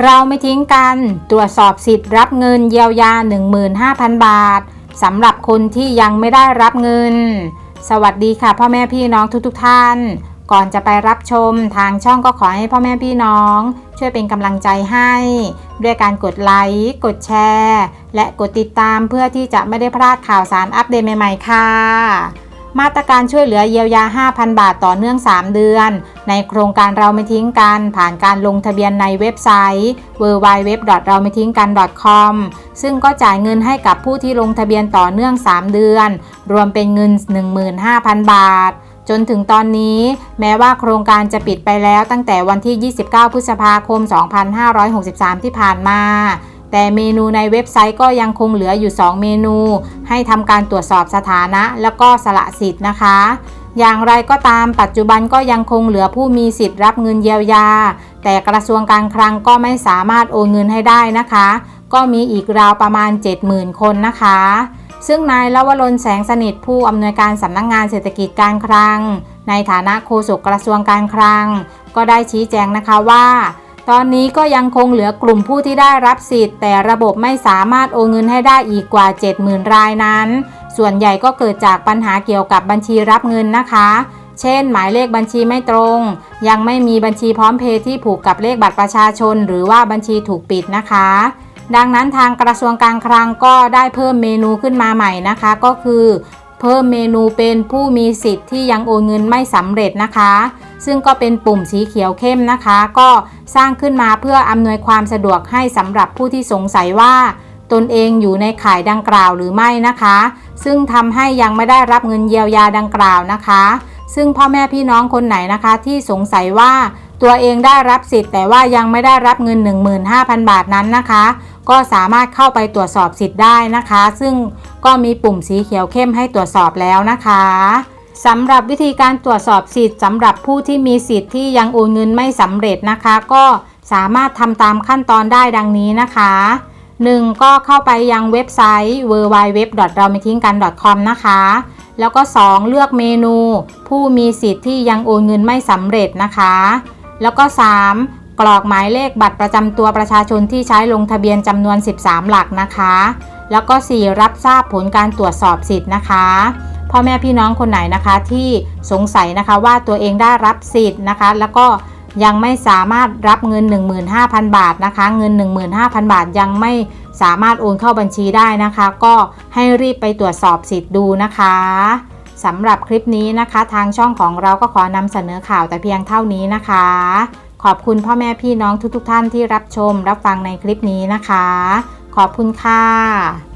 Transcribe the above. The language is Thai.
เราไม่ทิ้งกัน ตรวจสอบสิทธิ์รับเงินเยียวยา 15,000 บาทสำหรับคนที่ยังไม่ได้รับเงิน สวัสดีค่ะ พ่อแม่พี่น้องทุกๆทท่าน ก่อนจะไปรับชมทางช่องก็ขอให้พ่อแม่พี่น้อง ช่วยเป็นกำลังใจให้ ด้วยการกดไลค์กดแชร์ และกดติดตามเพื่อที่จะไม่ได้พลาดข่าวสารอัปเดตใหม่ ๆ ค่ะ มาตรการช่วยเหลือเยียวยา 5,000 บาทต่อเนื่อง 3 เดือน ในโครงการเราไม่ทิ้งกัน ผ่านการลงทะเบียนในเว็บไซต์ w w w เราไม่ทิ้งกัน .com ซึ่งก็จ่ายเงินให้กับผู้ที่ลงทะเบียนต่อเนื่อง 3 เดือน รวมเป็นเงิน 15,000 บาท จนถึงตอนนี้ แม้ว่าโครงการจะปิดไปแล้วตั้งแต่วันที่ 29 พฤษภาคม 2563 ที่ผ่านมา แต่เมนูในเว็บไซต์ก็ยังคงเหลืออยู่ 2 เมนู ให้ทำการตรวจสอบสถานะ แล้วก็สละสิทธิ์นะคะ อย่างไรก็ตามปัจจุบันก็ยังคงเหลือผู้มีสิทธิ์รับเงินเยียวยา แต่กระทรวงการคลังก็ไม่สามารถโอนเงินให้ได้นะคะ ก็มีอีกราวประมาณ 70,000 คนนะคะ ซึ่งนายลวรนแสงสนิทผู้อำนวยการสำนักงงานเศรษฐกิจการคลัง ในฐานะโฆษกกระทรวงการคลัง ก็ได้ชี้แจงนะคะว่า ตอนนี้ก็ยังคงเหลือกลุ่มผู้ที่ได้รับสิทธิ์ แต่ระบบไม่สามารถโอนเงินให้ได้อีกกว่า 70,000 รายนั้น ส่วนใหญ่ก็เกิดจากปัญหาเกี่ยวกับบัญชีรับเงินนะคะ เช่น หมายเลขบัญชีไม่ตรง ยังไม่มีบัญชีพร้อมเพย์ที่ผูกกับเลขบัตรประชาชน หรือว่าบัญชีถูกปิดนะคะ ดังนั้นทางกระทรวงการคลังก็ได้เพิ่มเมนูขึ้นมาใหม่นะคะ ก็คือ เพิ่มเมนูเป็นผู้มีสิทธิ์ที่ยังโอนเงินไม่สำเร็จนะคะ ซึ่งก็เป็นปุ่มสีเขียวเข้มนะคะ ก็สร้างขึ้นมาเพื่ออำนวยความสะดวกให้สำหรับผู้ที่สงสัยว่า ตนเองอยู่ในข่ายดังกล่าวหรือไม่นะคะ ซึ่งทำให้ยังไม่ได้รับเงินเยียวยาดังกล่าวนะคะ ซึ่งพ่อแม่พี่น้องคนไหนนะคะที่สงสัยว่าตัวเองได้รับสิทธิ์แต่ว่ายังไม่ได้รับเงิน 15,000 บาทนั้นนะคะ ก็สามารถเข้าไปตรวจสอบสิทธิ์ได้นะคะ ซึ่งก็มีปุ่มสีเขียวเข้มให้ตรวจสอบแล้วนะคะสำหรับวิธีการตรวจสอบสิทธิ์สำหรับผู้ที่มีสิทธิ์ที่ยังโอนเงินไม่สำเร็จนะคะ ก็สามารถทำตามขั้นตอนได้ดังนี้นะคะ 1. ก็เข้าไปยังเว็บไซต์ w w w เราไม่ทิ้งกัน .com นะคะ แล้วก็ 2. เลือกเมนู ผู้มีสิทธิ์ที่ยังโอนเงินไม่สำเร็จนะคะ แล้วก็ 3. กรอกหมายเลขบัตรประจำตัวประชาชนที่ใช้ลงทะเบียนจำนวน 13 หลักนะคะ แล้วก็ 4. รับทราบผลการตรวจสอบสิทธิ์นะคะพ่อแม่พี่น้องคนไหนนะคะที่สงสัยนะคะว่าตัวเองได้รับสิทธิ์นะคะ แล้วก็ ยังไม่สามารถรับเงิน 15,000 บาทนะคะ เงิน 15,000 บาทยังไม่สามารถโอนเข้าบัญชีได้นะคะ ก็ให้รีบไปตรวจสอบสิทธิ์ดูนะคะสำหรับคลิปนี้นะคะ ทางช่องของเราก็ขอนำเสนอข่าวแต่เพียงเท่านี้นะคะ ขอบคุณพ่อแม่พี่น้องทุกๆทท่านที่รับชมรับฟังในคลิปนี้นะคะ ขอบคุณค่ะ